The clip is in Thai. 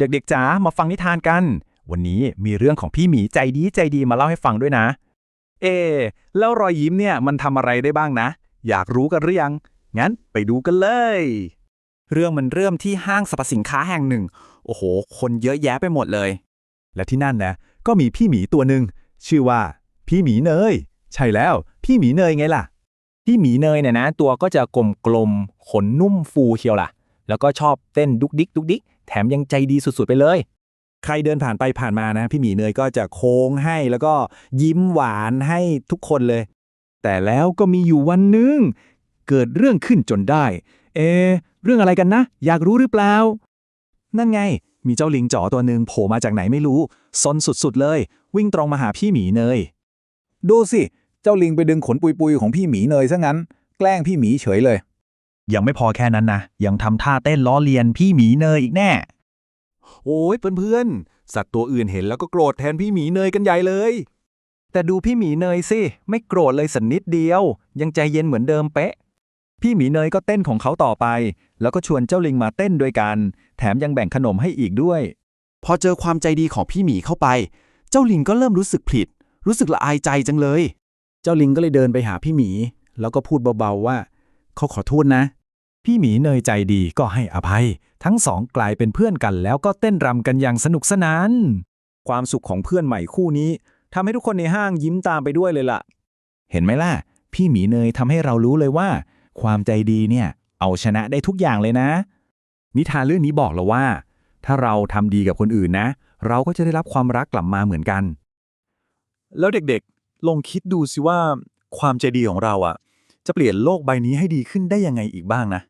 เด็กๆจ๋ามาฟังนิทานกัน วันนี้มีเรื่องของพี่หมีใจดีใจดีมาเล่าให้ฟังด้วยนะ เอ แล้วรอยยิ้มเนี่ยมันทำอะไรได้บ้างนะ อยากรู้กันหรือยัง งั้นไปดูกันเลย เรื่องมันเริ่มที่ห้างสรรพสินค้าแห่งหนึ่ง โอ้โห คนเยอะแยะไปหมดเลย และที่นั่นนะก็มีพี่หมีตัวหนึ่งชื่อว่า พี่หมีเนย ใช่แล้ว พี่หมีเนยไงล่ะ พี่หมีเนยเนี่ยนะ ตัวก็จะกลมๆขนนุ่มฟูเชียวล่ะ แล้วก็ชอบเต้นดุกดิกดุกดิก แถมยังใจดีสุดๆไปเลย ใครเดินผ่านไปผ่านมานะ พี่หมีเนยก็จะโค้งให้แล้วก็ยิ้มหวานให้ทุกคนเลย แต่แล้วก็มีอยู่วันหนึ่งเกิดเรื่องขึ้นจนได้ เอะเรื่องอะไรกันนะ อยากรู้หรือเปล่า นั่นไง มีเจ้าลิงจ๋อตัวหนึ่งโผล่มาจากไหนไม่รู้ซนสุดๆเลย วิ่งตรงมาหาพี่หมีเนย ดูสิ เจ้าลิงไปดึงขนปุยๆของพี่หมีเนยซะงั้น แกล้งพี่หมีเฉยเลย ยังไม่พอแค่นั้นนะ ยังทำท่าเต้นล้อเลียนพี่หมีเนยอีกแน่ โอ้ยเพื่อนๆ สัตว์ตัวอื่นเห็นแล้วก็โกรธแทนพี่หมีเนยกันใหญ่เลย แต่ดูพี่หมีเนยสิ ไม่โกรธเลยสันนิดเดียว ยังใจเย็นเหมือนเดิมเป๊ะ พี่หมีเนยก็เต้นของเขาต่อไป แล้วก็ชวนเจ้าลิงมาเต้นด้วยกัน แถมยังแบ่งขนมให้อีกด้วย พอเจอความใจดีของพี่หมีเข้าไป เจ้าลิงก็เริ่มรู้สึกผิด รู้สึกละอายใจจังเลย เจ้าลิงก็เลยเดินไปหาพี่หมี แล้วก็พูดเบาๆว่า เขาขอโทษนะ พี่หมีเนยใจดีก็ให้อภัย ทั้งสองกลายเป็นเพื่อนกัน แล้วก็เต้นรำกันอย่างสนุกสนาน ความสุขของเพื่อนใหม่คู่นี้ทำให้ทุกคนในห้างยิ้มตามไปด้วยเลยล่ะ เห็นไหมล่ะ พี่หมีเนยทำให้เรารู้เลยว่า ความใจดีเนี่ย เอาชนะได้ทุกอย่างเลยนะ นิทานเรื่องนี้บอกเราว่า ถ้าเราทำดีกับคนอื่นนะ เราก็จะได้รับความรักกลับมาเหมือนกัน แล้วเด็กๆ ลองคิดดูสิว่า ความใจดีของเราอะจะเปลี่ยนโลกใบนี้ให้ดีขึ้นได้ยังไงอีกบ้างนะ